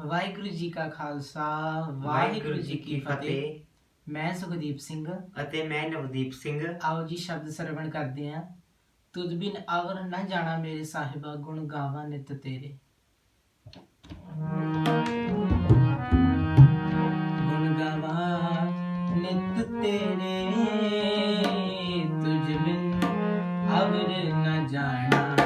ਵਾਹਿਗੁਰੂ ਜੀ ਕਾ ਖਾਲਸਾ ਵਾਹਿਗੁਰੂ ਜੀ ਕੀ ਫਤਿਹ। ਮੈਂ ਸੁਖਦੀਪ ਸਿੰਘ। ਅਤੇ ਮੈਂ ਨਵਦੀਪ ਸਿੰਘ। ਆਓ ਜੀ ਸ਼ਬਦ ਸਰਵਣ ਕਰਦੇ ਹਾਂ। ਤੁਧ ਬਿਨ ਅਵਰ ਨਾ ਜਾਣਾ ਮੇਰੇ ਸਾਹਿਬਾ ਗੁਣ ਗਾਵਾਂ ਨਿਤ ਤੇਰੇ। ਤੇਰੇ ਤੁਝ ਬਿਨ ਅਵਰ ਨਾ ਜਾਣਾ।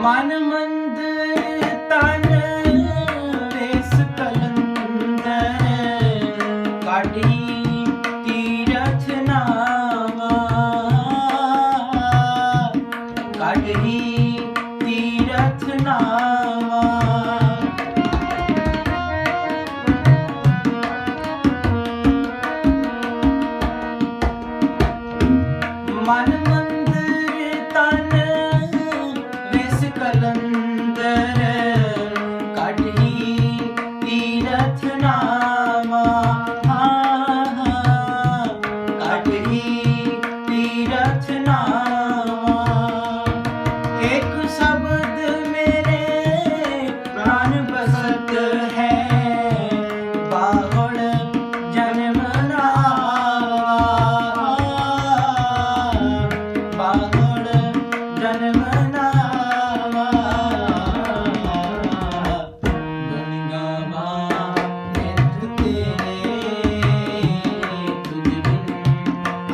Manımın Jacqueline.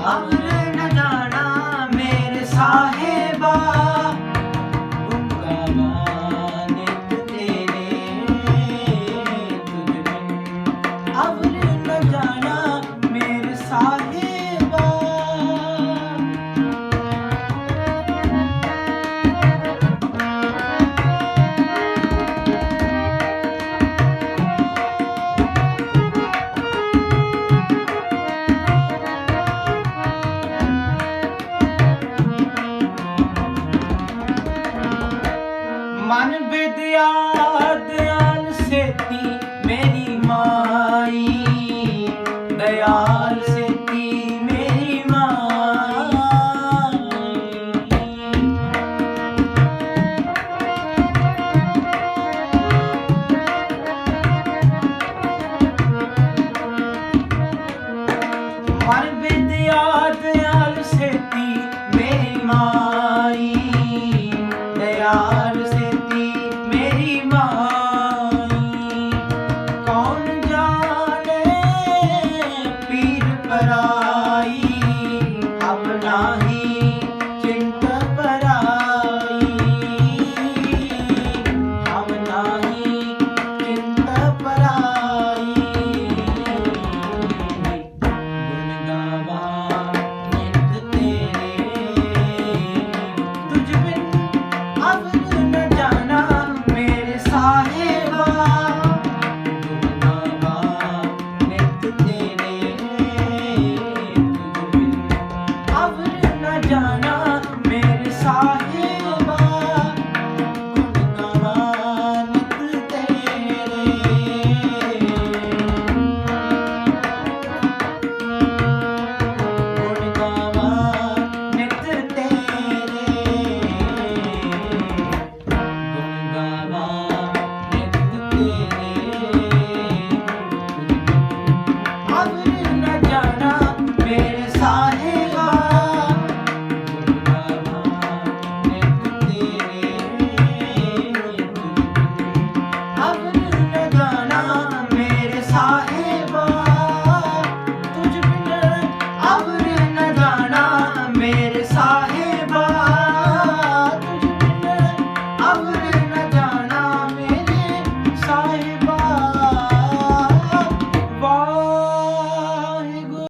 아멘.